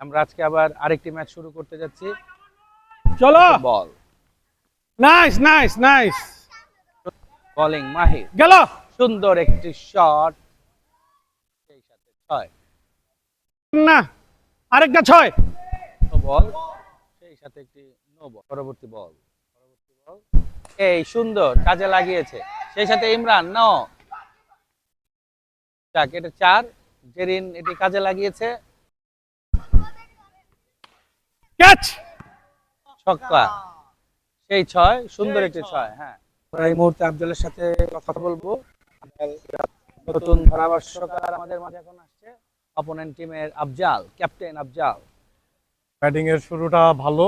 আমরা আজকে আবার আরেকটি ম্যাচ শুরু করতে যাচ্ছি। চলো। Ball nice nice nice bowling Mahir. গেল। সুন্দর একটি শট সেই সাথে ছয়। না আরেকটা ছয়। বল সেই সাথে একটি নো বল পরবর্তী বল পরবর্তী বল এই সুন্দর কাজে লাগিয়েছে। সেই সাথে ইমরান ন যাক এটা চার। জেরিন এটি কাজে লাগিয়েছে। ক্যাচ! ছক্কা। সেই ছয় সুন্দর একটি ছয়। হ্যাঁ। আমরা এই মুহূর্তে আফজলের সাথে কথা বলব। নতুন ধারাভাষ্যকার আমাদের মাঝে এখন আসছে। অপোনেন্ট টিমের আফজাল ক্যাপ্টেন আফজাল। ব্যাটিং এর শুরুটা ভালো।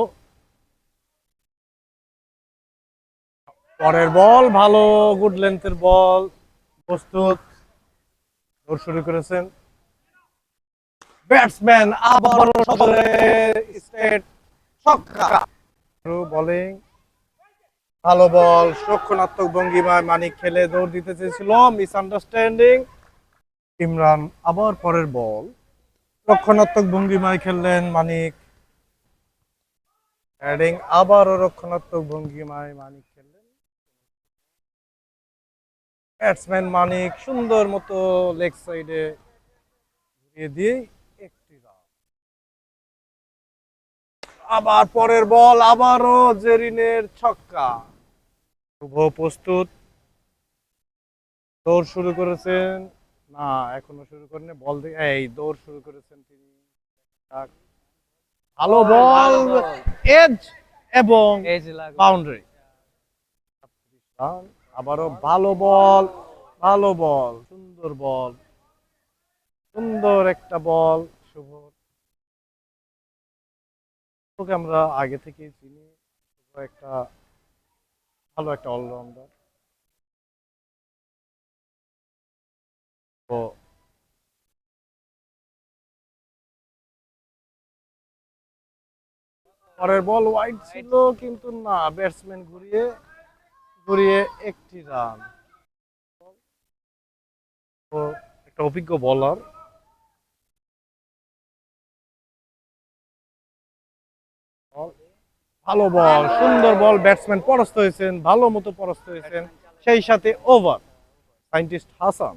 পরের বল ভালো গুড লেন্থের বল। প্রস্তুত। দৌড় শুরু করেছেন। ব্যাটসম্যান আবার সদরে স্টেট ছক্কা বোলিং, ভালো বল, রক্ষণাত্মক ভঙ্গিমায় মানিক খেলে দৌড় দিতে চেয়েছিল মিস আন্ডারস্ট্যান্ডিং ইমরান আবার পরের বল। রক্ষণাত্মক ভঙ্গিমায় খেললেন মানিক। ব্যাটিং আবারও রক্ষণাত্মক ভঙ্গিমায় মানিক খেললেন। ব্যাটসম্যান মানিক সুন্দর মতো লেগ সাইডে ঘুরিয়ে দিয়ে আবার পরের বল আবারও জেরিনের ছক্কা। শুভ প্রস্তুত। দৌড় শুরু করেছেন। না এখনও শুরু করেনি বল দিয়ে এই দৌড় শুরু করেছেন তিনি। ভালো বল এজ এবং বাউন্ডারি। আবারও ভালো বল ভালো বল সুন্দর বল সুন্দর একটা বল। শুভ ওকে আমরা আগে থেকেই চিনি। একটা ভালো একটা অলরাউন্ডার তো পরের বল ওয়াইড ছিল, কিন্তু না ব্যাটসম্যান ঘুরিয়ে ঘুরিয়ে একটি রান একটা অভিজ্ঞ বলার ভালো বল সুন্দর বল ব্যাটসম্যান পরাস্ত হয়েছেন ভালো মতো পরাস্ত হয়েছেন। সেই সাথে ওভার সাইন্টিস্ট হাসান।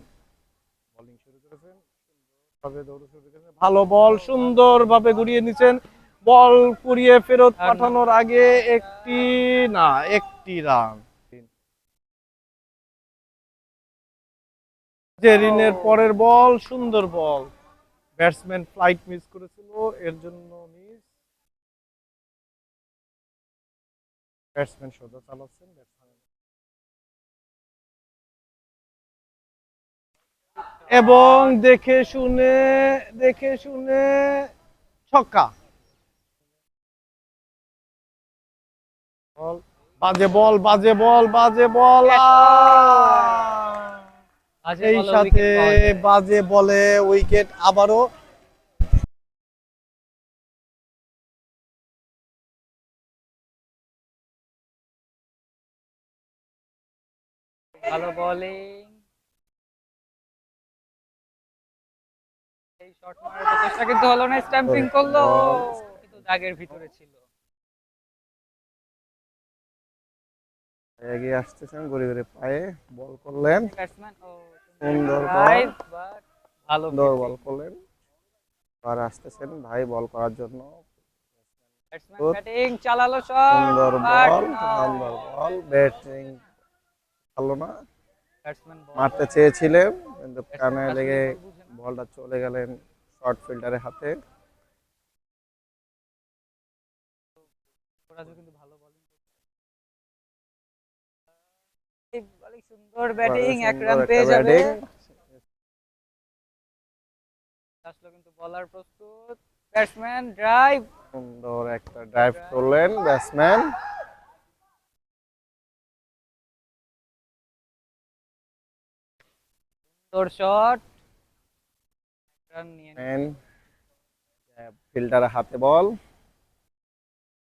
বোলিং শুরু করেছেন সুন্দরভাবে দৌড় শুরু করেছেন। ভালো বল সুন্দরভাবে ঘুরিয়ে নিছেন বল কুড়িয়ে ফেরত পাঠানোর আগে একটি না একটি রান জেরিনের পরের বল সুন্দর বল ব্যাটসম্যান ফ্লাইট মিস করেছিল এর জন্য মিস ব্যাটসম্যান সোজা চালাচ্ছেন ব্যাটসম্যান এবং দেখে শুনে দেখে শুনে ছক্কা। বল বাজে বল বাজে বল বাজে বল আহ! এই সাথে বাজে বলে উইকেট আবারও ভালো বোলিং এই শট মারার চেষ্টা কিন্তু হলো না স্ট্যাম্পিং করল। কিন্তু দাগের ভিতরে ছিল। এগিয়ে আসতেছেন গড়ি গড়ি পায়ে বল করলেন। ব্যাটসম্যান ও সুন্দর বল। ভালো সুন্দর বল করলেন। আর আসতেছেন ভাই বল করার জন্য। ব্যাটসম্যান ব্যাটিং চালালো শট সুন্দর বল সুন্দর বল ব্যাটিং ভালো না। মারতে চেয়েছিলেন কিন্তু কানে লেগে বলটা চলে গেলেন শর্ট ফিল্ডারের হাতে। সুন্দর ব্যাটিং এক সুন্দর রান পেয়ে যাবে। আসলো কিন্তু বলার প্রস্তুত। ব্যাটসম্যান ড্রাইভ সুন্দর একটা ড্রাইভ করলেন ব্যাটসম্যান সুন্দর শট রান নিয়ে নিল। হাতে বল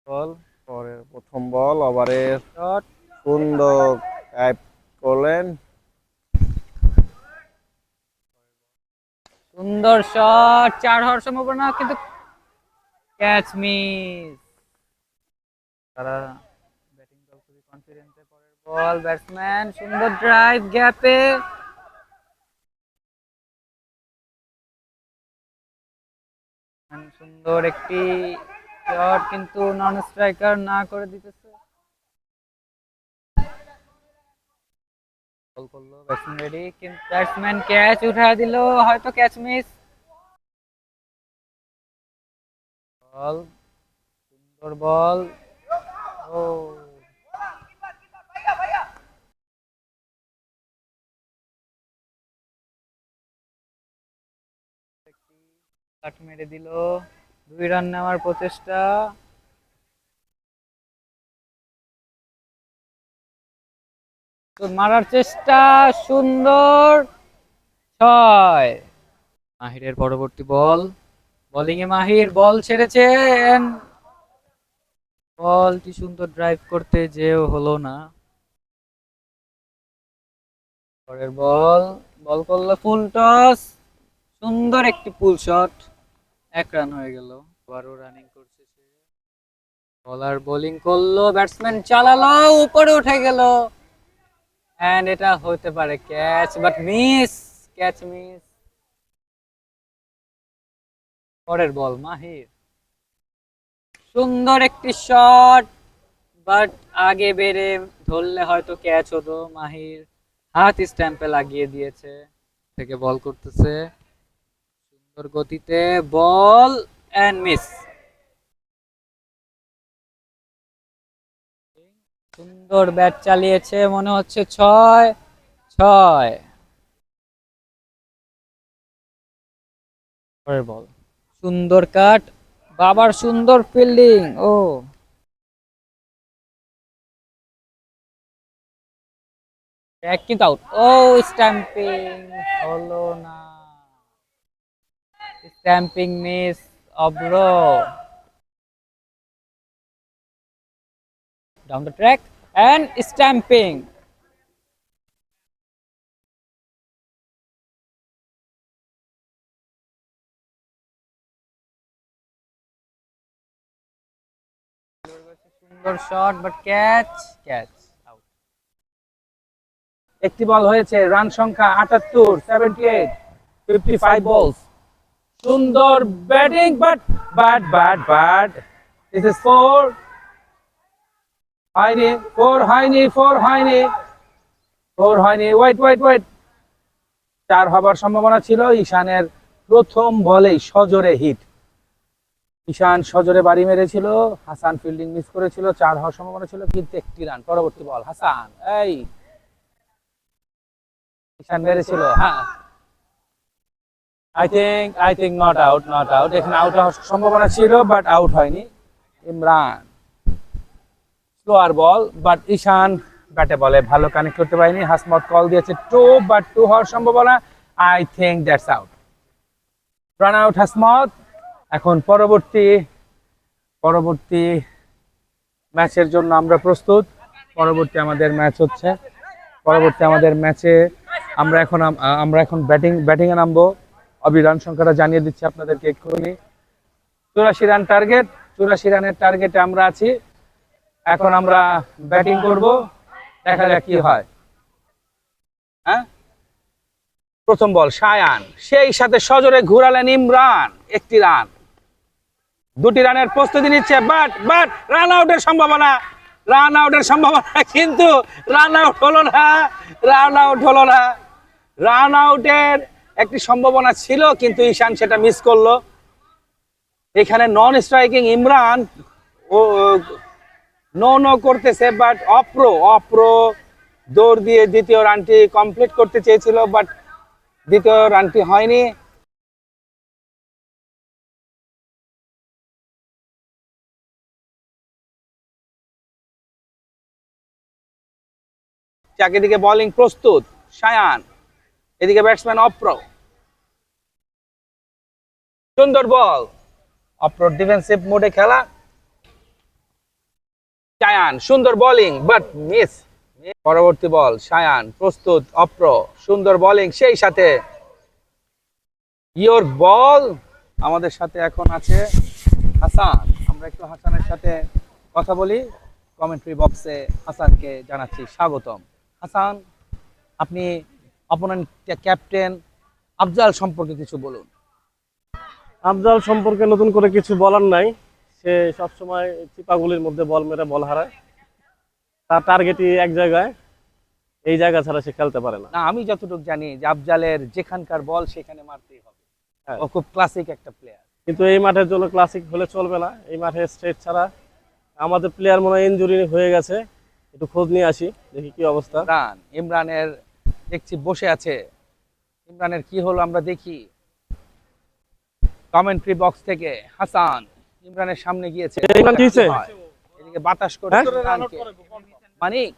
বল পরের প্রথম বল ওভারের শট সুন্দর টাইপ করলেন। সুন্দর শট চার হওয়ার সম্ভাবনা কিন্তু ক্যাচ মিস তারা ব্যাটিং দল খুবই কনফিডেন্সে পরের বল ব্যাটসম্যান সুন্দর ড্রাইভ গ্যাপে সুন্দর একটি শট কিন্তু নন স্ট্রাইকার না করে দিতেছে। বল করল ব্যাটসম্যান রেডি কিন্তু ব্যাটসম্যান ক্যাচ উঠা দিল, হয়তো ক্যাচ মিস বল সুন্দর বল ও কাট মেরে দিল। দুই রান নেওয়ার প্রচেষ্টা। মারার চেষ্টা সুন্দর। ছয়। মাহিরের পরবর্তী বল। বোলিং এ মাহির বল ছেড়েছেন। বলটি সুন্দর ড্রাইভ করতে যেও হলো না। পরের বল। বল করল ফুল টস সুন্দর একটি পুল শট এক রান হয়ে গেল। আবারও রানিং করছে সে। বলার বোলিং করল ব্যাটসম্যান চালালো, উপরে উঠে গেল। এন্ড এটা হতে পারে catch but miss catch miss পরের বল মাহির। সুন্দর একটি শট বাট আগে বেড়ে ধরলে হয়তো ক্যাচ হতো, মাহির। হাত স্ট্যাম্পে লাগিয়ে দিয়েছে। থেকে বল করতেছে। সুন্দর গতিতে বল এন্ড মিস সুন্দর ব্যাট চালিয়েছে মনে হচ্ছে ছয় ছয়। বল। সুন্দর কাট বাবার সুন্দর ফিল্ডিং ও। ব্যাক কিন্তু আউট ও স্ট্যাম্পিং হলো না। স্ট্যাম্পিং মিস অব্র down the track and stamping. সুন্দর শট বাট ক্যাচ ক্যাচ একটি বল হয়েছে রান সংখ্যা আটাত্তর seventy eight fifty five balls সুন্দর batting but bat bat bat this is four হয়নি ফোর হয়নি ফোর হয়নি ফোর হয়নি ওয়াইট ওয়াইট ওয়াইট চার হবার সম্ভাবনা ছিল ঈশানের প্রথম বলেই সজোরে হিট ঈশান সজোরে বাড়ি মেরেছিল, হাসান ফিল্ডিং মিস করেছিল, চার হওয়ার সম্ভাবনা ছিল, কিন্তু একটি রান পরবর্তী বল হাসান, এই। ঈশান মেরেছিল হ্যাঁ। I think I think not out not out এখানে আউট হওয়ার সম্ভাবনা ছিল বাট আউট হয়নি। Imran slower ball but Ishan ব্যাটে বলে ভালো কানেক্ট করতে পারেনি। হাসমত কল দিয়েছে টু বাট টু হওয়ার সম্ভাবনা। I think that's out run out Hasmat. এখন পরবর্তী পরবর্তী ম্যাচের জন্য আমরা প্রস্তুত। পরবর্তী আমাদের ম্যাচ হচ্ছে। পরবর্তী আমাদের ম্যাচে আমরা এখন আমরা এখন ব্যাটিং ব্যাটিং এ নামবো। অবি রান সংখ্যাটা জানিয়ে দিচ্ছি আপনাদেরকে এক্ষুনি। চুরাশি রান টার্গেট চুরাশি রানের টার্গেটে আমরা আছি। এখন আমরা ব্যাটিং করব, দেখা যাক কি হয়। হ্যাঁ? প্রথম বল, সায়ান। সেই সাথে সজোরে ঘুরালেন ইমরান, একটি রান। দুটি রানের প্রস্তুতি নিচ্ছে বাট বাট রান আউটের সম্ভাবনা। রান আউটের সম্ভাবনা কিন্তু রান আউট হলো না রান আউট হলো না। রান আউটের একটি সম্ভাবনা ছিল, কিন্তু ঈশান সেটা মিস করল। এখানে নন স্ট্রাইকিং ইমরান ও নো নো করতেছে বাট অপ্রো অপ্রো দৌড় দিয়ে দ্বিতীয় রানটি কমপ্লিট করতে চেয়েছিল বাট দ্বিতীয় রানটি হয়নি। চাকে দিকে বোলিং প্রস্তুত, সায়ান। এদিকে ব্যাটসম্যান অপ্র সুন্দর বল অপ্র ডিফেন্সিভ মোডে খেলা। সায়ান সুন্দর বোলিং বাট মিস পরবর্তী বল সায়ান প্রস্তুত অপ্র সুন্দর বোলিং সেই সাথে। ইয়োর বল আমাদের সাথে এখন আছে হাসান। আমরা একটু হাসানের সাথে কথা বলি। কমেন্ট্রি বক্সে হাসানকে জানাচ্ছি, স্বাগতম। হাসান, আপনি অপোনেন্ট ক্যাপ্টেন আফজাল সম্পর্কে কিছু বলুন। আফজাল সম্পর্কে নতুন করে কিছু বলার নাই। সে সবসময় চিপাগুলির মধ্যে বল মেরে বল হারায়। তার টার্গেটই এক জায়গায়। এই জায়গা ছাড়া সে খেলতে পারে না। আমি যতটুকু জানি যে আফজালের যেখানকার বল সেখানে মারতেই হবে। হ্যাঁ। ও খুব ক্লাসিক একটা প্লেয়ার কিন্তু এই মাঠের জন্য ক্লাসিক হলে চলবে না। এই মাঠে স্ট্রেট ছাড়া আমাদের প্লেয়ার মনে হয় ইঞ্জুরি হয়ে গেছে। একটু খোঁজ নিয়ে আসি দেখি কি অবস্থা। ইমরান ইমরানের দেখছি বসে আছে। ইমরানের কি হলো আমরা দেখি। কমেন্ট্রি বক্স থেকে হাসান ইমরানের সামনে গিয়েছে। ইমরান কি এদিকে বাতাস করছে হ্যাঁ? ইমরানকে। মানিক।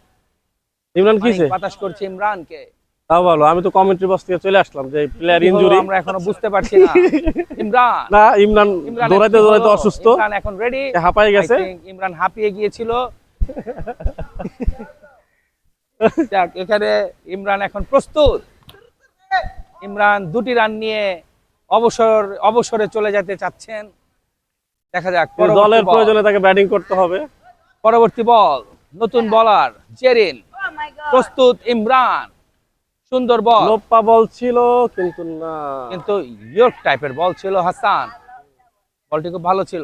ইমরান বাতাস করছে ইমরানকে। তাও ভালো আমি তো কমেন্ট্রি বক্স থেকে চলে আসলাম যে প্লেয়ার ইঞ্জুরি আমরা এখনও বুঝতে পারছি না। ইমরান। না ইমরান দৌড়াইতে দৌড়াইতে অসুস্থ। ইমরান এখন রেডি সে হাঁপাই গেছে ইমরান হাঁপিয়ে গিয়েছিল। যাক এখানে ইমরান এখন প্রস্তুত। ইমরান দুটি রান নিয়ে অবসর অবসরে চলে যেতে চাচ্ছেন। দেখা যাক পরবর্তী দলের বল। প্রয়োজনে তাকে ব্যাটিং করতে হবে। পরবর্তী বল নতুন বলার জেরিন। প্রস্তুত ইমরান। সুন্দর বল লোপ্পা বল ছিল কিন্তু না। কিন্তু ইয়র্ক টাইপের বল ছিল হাসান। বলটি খুব ভালো ছিল।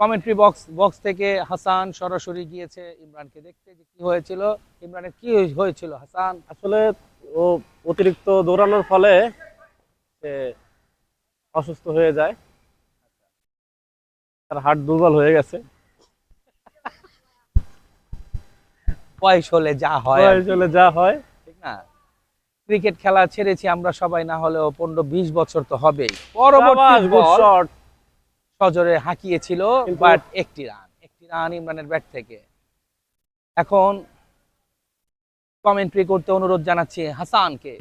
কমেন্ট্রি বক্স বক্স থেকে হাসান সরাসরি গিয়েছে ইমরানকে দেখতে যে কি হয়েছিল ইমরানের কি হয়েছিল হাসান? আসলে ও অতিরিক্ত দৌড়ানোর ফলে সে অসুস্থ হয়ে যায়। তার হার্ট দুর্বল হয়ে গেছে। বয়স হলে যা হয় বয়স হলে যা হয়। ঠিক না? ক্রিকেট খেলা ছেড়েছি আমরা সবাই না হলেও পনেরো বিশ বছর তো হবেই। পরবর্তী shot। সজরে হাঁকিয়েছিল বাট একটি রান একটি রান ইমরানের ব্যাট থেকে। এখন কমেন্ট্রি করতে অনুরোধ জানাচ্ছি হাসানকে।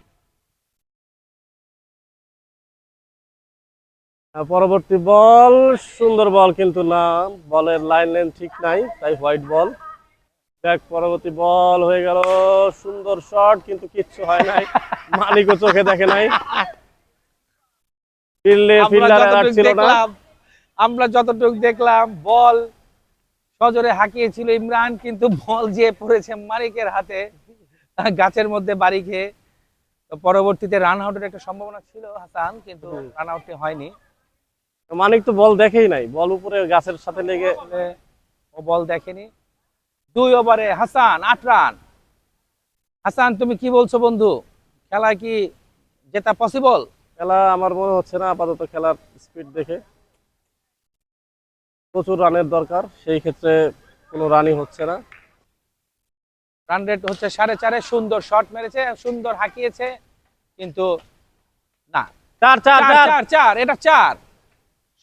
পরবর্তী বল সুন্দর বল কিন্তু না বলের লাইন লাইন ঠিক নাই তাই হোয়াইট বল দেখ পরবর্তী বল হয়ে গেল সুন্দর শট কিন্তু কিচ্ছু হয় নাই মালিকও চোখে দেখে নাই। ফিল্ডে ফিল্ডার ছিল না। আমরা যতটুকু দেখলাম বল সজরে হাঁকিয়েছিল ইমরান কিন্তু বল যে পড়েছে মালিকের হাতে গাছের মধ্যে বাড়ি খেয়ে। তো পরবর্তীতে রান আউটের একটা সম্ভাবনা ছিল হাসান কিন্তু রান আউটটি হয়নি। মানিক তো বল দেখেই নাই বল উপরে গাছের সাথে লেগে ও বল দেখেনি। দুই ওভারে হাসান আট রান। হাসান তুমি কি বলছো বন্ধু? খেলা কি জেতা পসিবল খেলা আমার মনে হচ্ছে না আপাতত খেলার স্পিড দেখে। প্রচুর রানের দরকার সেই ক্ষেত্রে কোনো রানই হচ্ছে না। রান রেট হচ্ছে সাড়ে চারে সুন্দর শট মেরেছে সুন্দর হাঁকিয়েছে কিন্তু না। চার চার চার চার। এটা চার।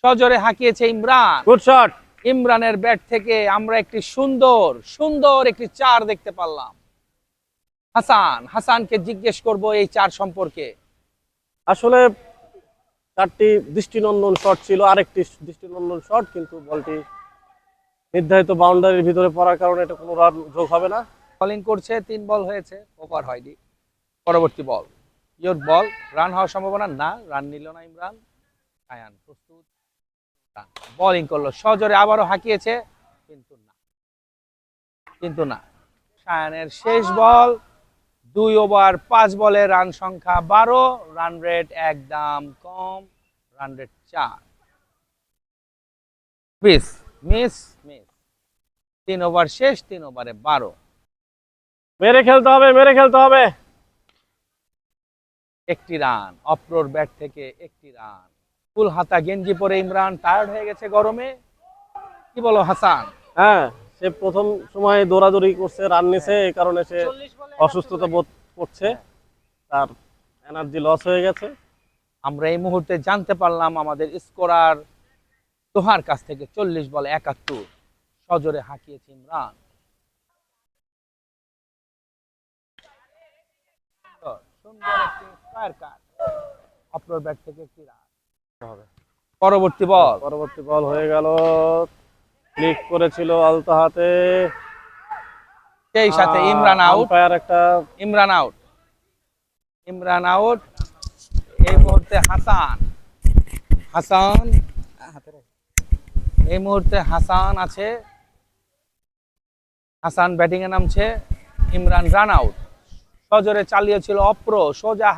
সজরে হাঁকিয়েছে ইমরান। গুড শট ইমরানের ব্যাট থেকে আমরা একটি সুন্দর সুন্দর একটি চার দেখতে পারলাম। হাসান হাসানকে জিজ্ঞেস করব এই চার সম্পর্কে। আসলে চারটি দৃষ্টিনন্দন শট ছিল, আরেকটি দৃষ্টিনন্দন শট কিন্তু বলটি নির্ধারিত বাউন্ডারির ভিতরে পড়ার কারণে এটা কোনো রান যোগ হবে না। বলিং করছে, তিন বল হয়েছে ওভার হয়নি। পরবর্তী বল ইয়োর বল রান হওয়ার সম্ভাবনা না রান নিল না ইমরান। আয়ান প্রস্তুত বলিং করল, সজরে আবারও হাঁকিয়েছে, কিন্তু না। কিন্তু না। সায়ানের শেষ বল দুই ওভার পাঁচ বলে রান সংখ্যা বারো রান রেট একদম কম রান রেট চার। Miss miss miss. তিন ওভার শেষ তিন ওভারে বারো। মেরে খেলতে হবে মেরে খেলতে হবে। একটি রান অপ্রোর ব্যাট থেকে একটি রান। ফুল হাতা গেঞ্জি পরে ইমরান টায়ার্ড হয়ে গেছে গরমে। কি বলো হাসান? হ্যাঁ সে প্রথম সময় দৌড়াদৌড়ি করছে রান নিছে এই কারণে সে অসুস্থতা বোধ করছে, তার এনার্জি লস হয়ে গেছে। আমরা এই মুহূর্তে জানতে পারলাম আমাদের স্কোরার তোহার কাছ থেকে চল্লিশ বল একাত্তর, সজোরে হাঁকিয়েছে ইমরান। থেকে রান পরবর্তী বল পরবর্তী বল হয়ে গেল। ক্লিক করেছিল আলতো হাতে সেই সাথে ইমরান আউট একটা ইমরান আউট ইমরান আউট এই মুহূর্তে হাসান। হাসান। এই মুহূর্তে হাসান আছে। হাসান ব্যাটিং এ নামছে। ইমরান রান আউট সজোরে চালিয়েছিল অপ্র সোজা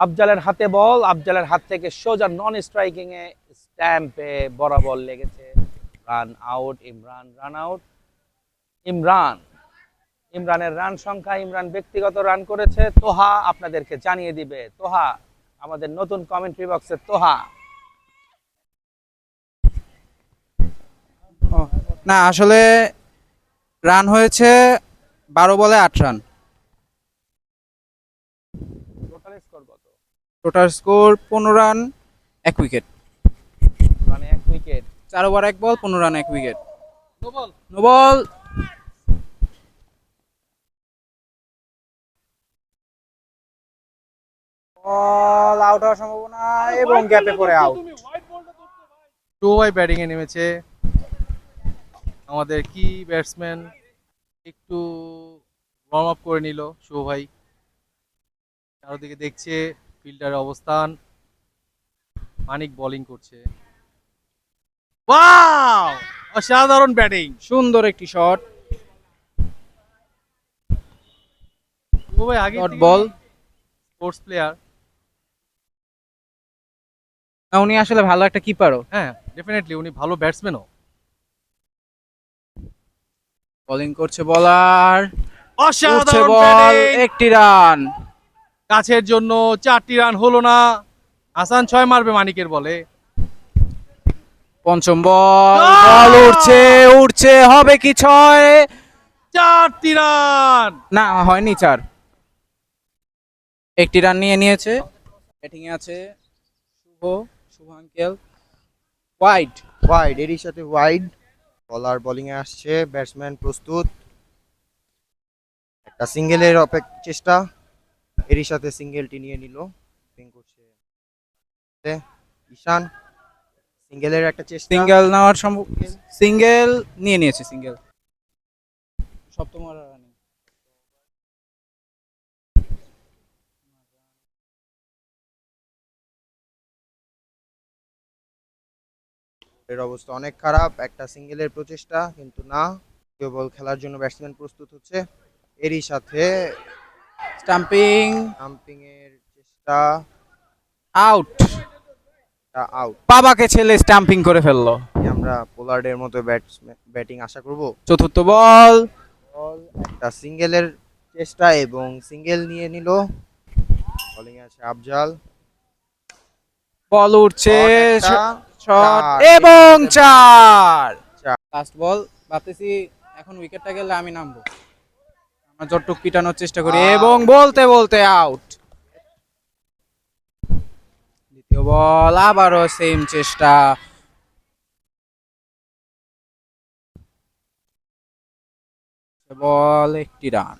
আফজালের হাতে বল। আফজালের হাত থেকে সোজা নন স্ট্রাইকিং এ স্ট্যাম্পে বরাবর লেগেছে। Run out Imran run out Imran ইমরানের রান সংখ্যা ইমরান ব্যক্তিগত রান করেছে। তোহা আপনাদেরকে জানিয়ে দিবে। তোহা আমাদের নতুন কমেন্ট্রি বক্সে তোহা। না আসলে রান হয়েছে বারো বলে আট রান। টোটাল স্কোর কত? টোটাল স্কোর পনেরো রান এক উইকেট এক উইকেট চার ওভার এক বল পনেরো রান এক wicket no ball no ball ball out হওয়ার সম্ভাবনা এবং গ্যাপে পড়ে আউট টু ওয়াই ব্যাটিং এ নেমেছে। আমাদের কি ব্যাটসম্যান একটু ওয়ার্ম আপ করে নিল শুভ ভাই। চারদিকে দেখছে ফিল্ডারের অবস্থান। মানিক বোলিং করছে। ওয়াও অসাধারণ ব্যাটিং সুন্দর একটি শট শুভ ভাই আগে ball. স্পোর্টস প্লেয়ার উনি আসলে ভালো একটা কিপারও হ্যাঁ ডেফিনেটলি উনি ভালো ব্যাটসম্যানও বোলিং করছে বলার অসাধারণ বল একটি রান কাছের জন্য চারটি রান হলো না। হাসান ছয় মারবে মানিকের বলে। পঞ্চম বল! বল উঠছে উঠছে হবে কি ছয়? চারটি রান না হয়নি চার। একটি রান নিয়ে নিয়েছে। ব্যাটিং আছে Shubho. Shubho uncle white wide এরই সাথে ওয়াইড বলার বোলিং এ আসছে ব্যাটসম্যান প্রস্তুত. একটা সিঙ্গেলের অপেক চেষ্টা এরই সাথে সিঙ্গেলটি নিয়ে নিল। করছে ঈশান। সিঙ্গেলের একটা চেষ্টা। সিঙ্গেল নেওয়ার সম্ভব সিঙ্গেল নিয়ে নিয়েছে সিঙ্গেল সপ্তম এর অবস্থা অনেক খারাপ। একটা সিঙ্গেলের প্রচেষ্টা কিন্তু না কেউ বল খেলার জন্য ব্যাটসম্যান প্রস্তুত হচ্ছে। এরই সাথে স্টাম্পিং জাম্পিং এর চেষ্টা আউট আউট বাবাকে ছেলে স্টাম্পিং করে ফেলল। আমরা পোলার্ডের মতো ব্যাটিং আশা করব। চতুর্থ বল। বল একটা সিঙ্গেলের চেষ্টা এবং সিঙ্গেল নিয়ে নিল। বোলিং আছে আফজাল। বল উঠছে। শট এবং চার। লাস্ট বল ভাবতেছি এখন উইকেটটা গেলে আমি নামবো। আমরা জটটুক পিটানোর চেষ্টা করি এবং বলতে বলতে আউট দ্বিতীয় বল আবারও সেম চেষ্টা। বল একটি run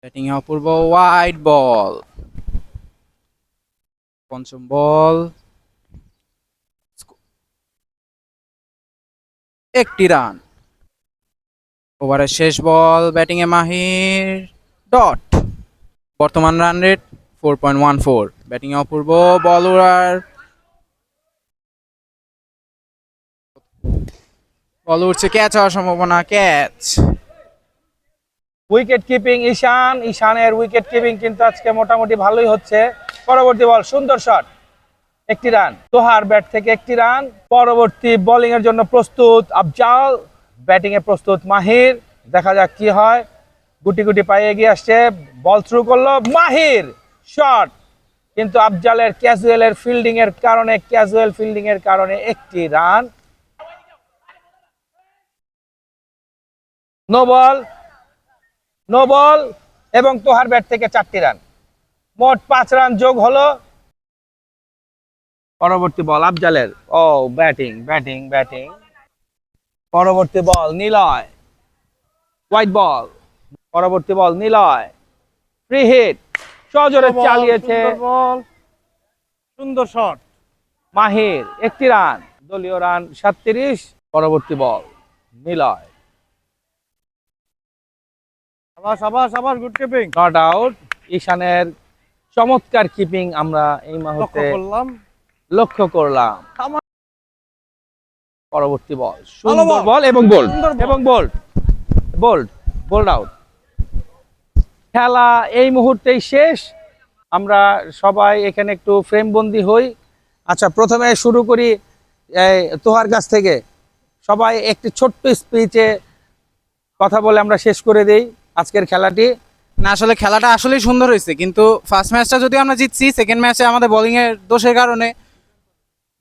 batting Apurbo wide ball পঞ্চম বল। একটি রান। ওভারের শেষ বল ব্যাটিং এ মাহির ডট। বর্তমান run rate four point one four. Batting এ অপূর্ব বল উড়ার। বল উঠছে ক্যাচ হওয়ার সম্ভাবনা, ক্যাচ। উইকেট কিপিং ঈশান। ঈশানের উইকেট কিপিং কিন্তু আজকে মোটামুটি ভালোই হচ্ছে। পরবর্তী বল, সুন্দর শট একটি রান তোহার ব্যাট থেকে একটি রান পরবর্তী বোলিং এর জন্য প্রস্তুত আফজাল। ব্যাটিং এ প্রস্তুত মাহির। দেখা যাক কি হয়। গুটি গুটি পায়ে এগিয়ে আসছে। বল থ্রু করল মাহির। শট কিন্তু আফজালের ক্যাজুয়ালের ফিল্ডিং এর কারণে ক্যাজুয়াল ফিল্ডিং এর কারণে একটি run no ball no ball এবং তোহার ব্যাট থেকে চারটি রান মোট পাঁচ রান যোগ হলো। পরবর্তী বল আফজালের। ও ব্যাটিং ব্যাটিং ব্যাটিং। পরবর্তী বল নিলয়। হোয়াইট বল পরবর্তী বল নিলয়। ফ্রি হিট সজোরে চালিয়েছে। সুন্দর শট মাহির একটি রান। দলীয় রান সাতত্রিশ। পরবর্তী বল নিলয়। আবাস আবাস আবাস গুড কিপিং নট আউট ঈশানের চমৎকার কিপিং আমরা এই মুহূর্তে করলাম। লক্ষ্য করলাম। পরবর্তী বল সুন্দর বল। এবং বোল্ড। এবং বোল্ড বোল্ড বোল্ড আউট খেলা এই মুহূর্তেই শেষ। আমরা সবাই এখানে একটু ফ্রেম বন্দি হই। আচ্ছা প্রথমে শুরু করি এই, তোহার কাছ থেকে। সবাই একটি ছোট্ট স্পিচে কথা বলে আমরা শেষ করে দেই আজকের খেলাটি। না আসলে খেলাটা আসলেই সুন্দর হয়েছে কিন্তু ফার্স্ট ম্যাচটা যদি আমরা জিতছি সেকেন্ড ম্যাচে আমাদের বোলিং এর দোষের কারণে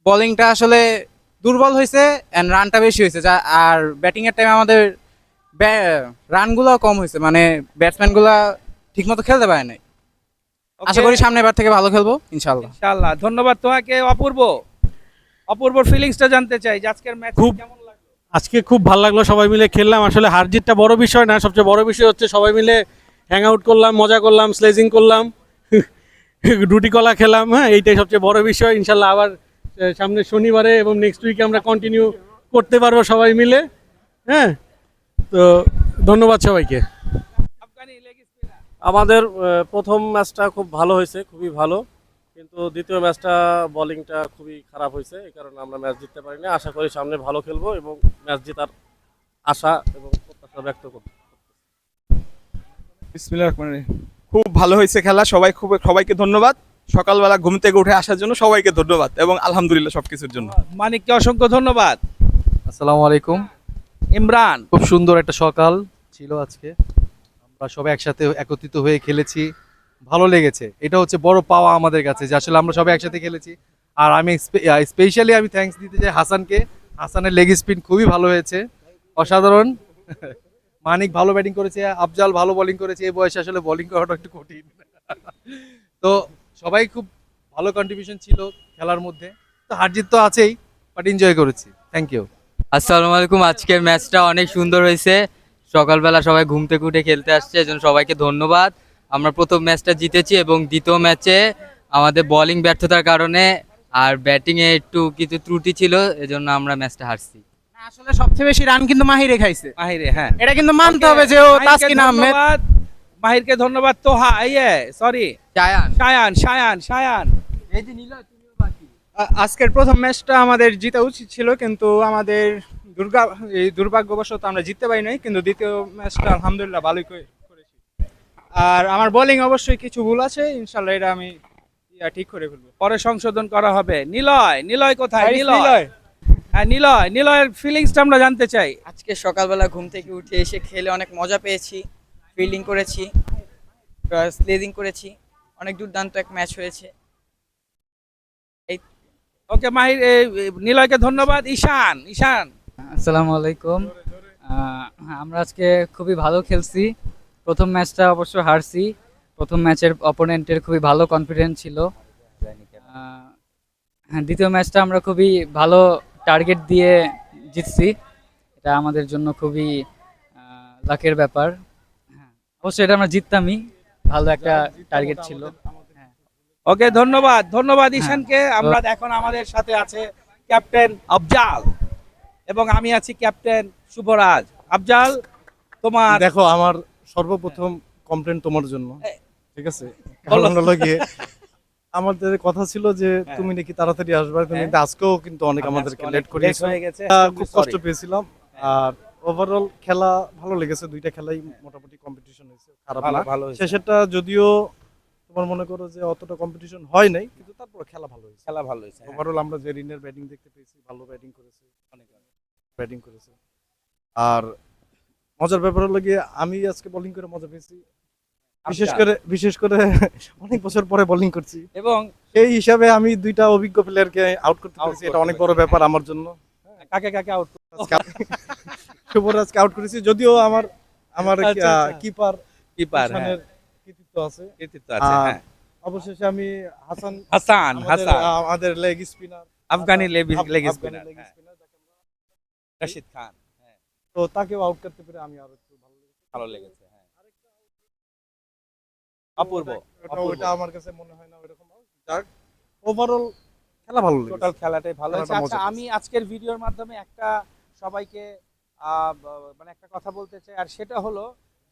বোলিংটা আসলে দুর্বল হয়েছে এন্ড রানটা বেশি হয়েছে যা আর ব্যাটিং এর টাইমে আমাদের রানগুলো কম হয়েছে মানে ব্যাটসম্যানগুলো ঠিকমতো খেলতে পারে নাই। আশা করি সামনের বার থেকে ভালো খেলব ইনশাল্লাহ ইনশাআল্লাহ ধন্যবাদ তোমাকে। অপূর্ব অপূর্ব ফিলিংসটা জানতে চাই যে আজকের ম্যাচ খুব- কেমন লাগল? আজকে খুব ভালো লাগল সবাই মিলে খেললাম। আসলে হার জিতটা বড় বিষয় না সবচেয়ে বড় বিষয় হচ্ছে সবাই মিলে হ্যাং আউট করলাম মজা করলাম স্লেজিং করলাম রুটি কলা খেলাম হ্যাঁ এইটাই সবচেয়ে বড় বিষয়। ইনশাল্লাহ আবার আহ, সামনের শনিবারে এবং নেক্সট উইকে আমরা কন্টিনিউ করতে পারব সবাই মিলে হ্যাঁ। তো ধন্যবাদ সবাইকে। আমাদের প্রথম ম্যাচটা খুব ভালো হয়েছে খুবই ভালো। কিন্তু দ্বিতীয় ম্যাচটা বোলিংটা খুবই খারাপ হয়েছে এই কারণে আমরা ম্যাচ জিততে পারিনি। আশা করি সামনে ভালো খেলব এবং ম্যাচ জেতার আশা এবং প্রত্যাশা ব্যক্ত করব। বিসমিল্লাহির রহমানির খুব ভালো হয়েছে খেলা সবাই খুব সবাইকে ধন্যবাদ। সকালবেলা ঘুম থেকে উঠে আসার জন্য সবাইকে ধন্যবাদ এবং আলহামদুলিল্লাহ সবকিছুর জন্য। মানিককে অসংখ্য ধন্যবাদ। আসসালামু আলাইকুম। ইমরান। খুব সুন্দর একটা সকাল ছিল আজকে। আমরা সবাই একসাথে একত্রিত হয়ে খেলেছি। ভালো লেগেছে। এটা হচ্ছে বড় পাওয়া আমাদের কাছে যে আসলে আমরা সবাই একসাথে খেলেছি। আর আমি স্পেশালি আমি থ্যাঙ্কস দিতে চাই হাসানকে। হাসানের লেগ স্পিন খুবই ভালো হয়েছে। অসাধারণ। মানিক ভালো ব্যাটিং করেছে, আফজাল ভালো বোলিং করেছে, এই বয়সে আসলে বোলিং করাটা একটু কঠিন। তো সবাই খুব ভালো কন্ট্রিবিউশন ছিল খেলার মধ্যে। তো হার জিত তো আছেই বাট এনজয় করেছি। থ্যাংক ইউ আসসালামু আলাইকুম। আজকের ম্যাচটা অনেক সুন্দর হয়েছে। সকালবেলা সবাই ঘুম থেকে খেলতে আসছে, এজন্য সবাইকে ধন্যবাদ। আমরা প্রথম ম্যাচটা জিতেছি এবং দ্বিতীয় ম্যাচে আমাদের বোলিং ব্যর্থতার কারণে আর ব্যাটিংয়ে একটু কিছু ত্রুটি ছিল, এজন্য আমরা ম্যাচটা হারছি। আসলে সবচেয়ে বেশি রান কিন্তু মাহিরে খাইছে। মাহিরে হ্যাঁ। এটা কিন্তু মানতে হবে যে ও তাসকিন আহমেদ। মাহিরকে ধন্যবাদ তোহা ইয়ে সরি জায়ান সায়ান সায়ান সায়ান। এই যে নীলা তুমিও বাকি। আজকের প্রথম ম্যাচটা আমাদের জিতা উচিত ছিল কিন্তু আমাদের দুর্গা এই দুর্ভাগ্যবশত আমরা জিততে পারি নাই কিন্তু দ্বিতীয় ম্যাচটা আলহামদুলিল্লাহ ভালোই করে- করেছি। আর আমার বোলিং অবশ্যই কিছু ভুল আছে ইনশাল্লাহ এটা আমি ইয়া ঠিক করে ফেলব। পরে সংশোধন করা হবে। নিলয় নিলয় কোথায়? নিলয়। হ্যাঁ নিলয় নিলয়ের ফিলিংসটা আমরা জানতে চাই। আজকে সকালবেলা ঘুম থেকে উঠে এসে খেলে অনেক মজা পেয়েছি ফিল্ডিং করেছি স্লেজিং করেছি অনেক দুর্দান্ত এক ম্যাচ হয়েছে। ওকে মাহির নিলয়কে ধন্যবাদ। ঈশান ঈশান। আসসালামু আলাইকুম। আমরা আজকে খুবই ভালো খেলছি। প্রথম ম্যাচটা অবশ্য হারছি। প্রথম ম্যাচের অপোনেন্টের খুবই ভালো কনফিডেন্স ছিল। হ্যাঁ দ্বিতীয় ম্যাচটা আমরা খুবই ভালো টার্গেট দিয়ে জিতছি এটা আমাদের জন্য খুবই লাকের ব্যাপার। হ্যাঁ অবশ্যই এটা আমরা জিততামই ভালো একটা টার্গেট ছিল। ওকে ধন্যবাদ। ধন্যবাদ ঈশানকে। আমরা এখন আমাদের সাথে আছে ক্যাপ্টেন আফজাল এবং আমি আছি ক্যাপ্টেন শুভরাজ। আফজাল তোমার দেখো আমার সর্বপ্রথম কমপ্লেন তোমার জন্য। ঠিক আছে? বলো। কারণ হলো গিয়ে আমাদের কথা ছিল যে হ্যাঁ। তুমি নাকি তাড়াতাড়ি আসবে তুমি হ্যাঁ। আজকেও কিন্তু অনেক আমি আমাদেরকে লেট করিয়েছো হয়ে খুব কষ্ট পেয়েছিলাম আর ওভারঅল খেলা ভালো লেগেছে দুইটা খেলাই মোটামুটি কম্পিটিশন হয়েছে খারাপ না ভালো হয়েছে। শেষেরটা যদিও তোমার মনে করো যে অতটা কম্পিটিশন হয় নাই কিন্তু তারপর খেলা ভালো হয়েছে খেলা ভালো হয়েছে হ্যাঁ। ওভারঅল আমরা জেরিনের ব্যাটিং দেখতে পেয়েছি ভালো ব্যাটিং করেছে অনেক ব্যাটিং করেছে আর মজার ব্যাপার হলো গিয়ে আমি আজকে বোলিং করে মজা পেয়েছি বিশেষ করে বিশেষ করে অনেক বছর পরে বোলিং করছি। এবং সেই হিসাবে আমি দুইটা অভিজ্ঞ প্লেয়ারকে আউট করতে পেরেছি। এটা অনেক বড় ব্যাপার আমার জন্য। কাকে কাকে আউট শুভরাজকে আউট করেছি। যদিও আমার আমার আচ্ছা, আচ্ছা। কিপার কিপার কৃতিত্ব আছে। কৃতিত্ব আছে হ্যাঁ। অবশেষে আমি হাসান হাসান আমাদের- হাসান। আমাদের লেগ স্পিনার আফগানি লেগ স্পিনার রশিদ খান তো তাকেও আউট করতে পেরে আমি আরও একটু ভালো লেগেছে। ভালো লেগেছে। হ্যাঁ অপূর্ব ওটা- আমার কাছে মনে হয় না ওইরকম যাক ওভারঅল খেলা ভালো টোটাল খেলাটাই ভালো হয়েছে। আচ্ছা আমি আজকের ভিডিওর মাধ্যমে একটা সবাইকে মানে একটা কথা বলতে চাই আর সেটা হলো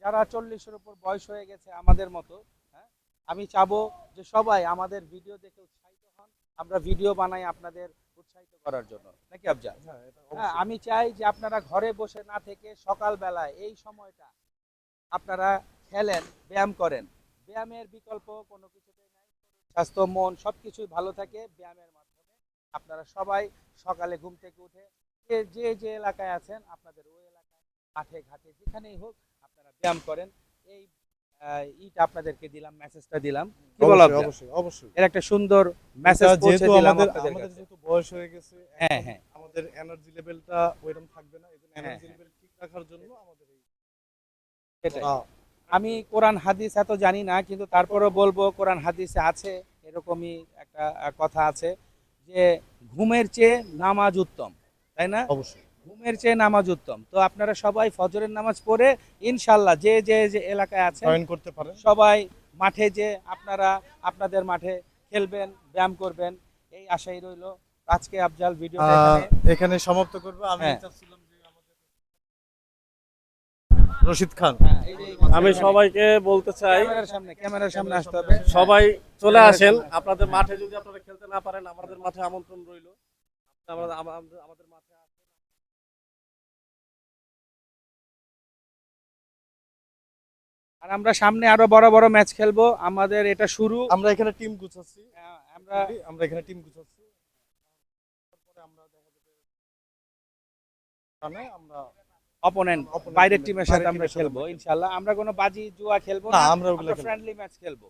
যারা চল্লিশের উপর বয়স হয়ে গেছে আমাদের মতো হ্যাঁ আমি চাবো যে সবাই আমাদের ভিডিও দেখে উৎসাহিত হন আমরা ভিডিও বানাই আপনাদের উৎসাহিত করার জন্য। নাকি আফজাল? হ্যাঁ হ্যাঁ আমি চাই যে আপনারা ঘরে বসে না থেকে সকালবেলায় এই সময়টা আপনারা খেলেন ব্যায়াম করেন। ব্যায়ামের বিকল্প কোনো কিছুতেই নাই। স্বাস্থ্য মন সব কিছুই ভালো থাকে ব্যায়ামের মাধ্যমে। আপনারা সবাই সকালে ঘুম থেকে উঠে যে যে এলাকায় আছেন আপনাদের ওই এলাকায় মাঠে ঘাটে যেখানেই হোক আপনারা ব্যায়াম করেন। এই ইটা আপনাদেরকে দিলাম মেসেজটা দিলাম। কি বলো অবশ্যই অবশ্যই এর একটা সুন্দর মেসেজ পৌঁছে দিলাম আমাদের আপনাদের আমাদের যেহেতু বয়স হয়ে গেছে হ্যাঁ হ্যাঁ। আমাদের এনার্জি লেভেলটা ওইরকম থাকবে না। এই জন্য হ্যাঁ, এনার্জি। লেভেল ঠিক রাখার জন্য আমাদের এই করা আমি কোরআন হাদিস এত জানি না কিন্তু তারপরেও বলব কোরআন হাদিসে আছে এরকমই একটা কথা আছে যে ঘুমের চেয়ে নামাজ উত্তম তাই না? অবশ্যই। ঘুমের চেয়ে নামাজ উত্তম। তো আপনারা সবাই ফজরের নামাজ পড়ে ইনশাল্লাহ যে যে যে এলাকায় আছে করতে পারেন। সবাই মাঠে যে আপনারা আপনাদের মাঠে খেলবেন ব্যায়াম করবেন এই আশাই রইল। আজকে আফজাল ভিডিও এখানে। সমাপ্ত করব। আমি রশিদ খান। আমি সবাইকে বলতে চাই ক্যামেরার সামনে আসতে হবে সবাই চলে আসেন। আপনাদের মাঠে যদি আপনারা খেলতে না পারেন আমাদের মাঠে আমন্ত্রণ রইল। আমাদের মাঠে আর আমরা সামনে আরও বড় বড় ম্যাচ খেলব। আমাদের এটা শুরু। আমরা এখানে টিম গুছাচ্ছি। আহ, আমরা আমরা এখানে টিম গুছাচ্ছি। তারপরে আমরা দেখা যাবে। আমরা অপোনেন্ট বাইরের টিমের সাথে আমরা খেলব ইনশাআল্লাহ। আমরা কোনো বাজি জুয়া খেলব না আমরা। ফ্রেন্ডলি ম্যাচ খেলব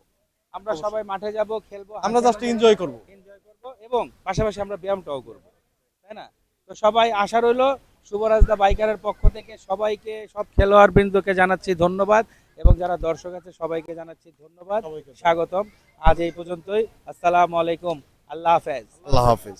আমরা সবাই মাঠে যাব খেলব আমরা জাস্ট এনজয় করব এনজয় করব এবং পাশাপাশি আমরা ব্যায়ামটাও করব তাই না? তো সবাই আশা রইল শুভরাজদা বাইকারের পক্ষ থেকে সবাইকে সব খেলোয়াড় বৃন্দকে জানাচ্ছি ধন্যবাদ এবং যারা দর্শক আছে সবাইকে জানাচ্ছি ধন্যবাদ। স্বাগতম। আজ এই পর্যন্তই। আসসালামু আলাইকুম। আল্লাহ হাফেজ। আল্লাহ হাফেজ।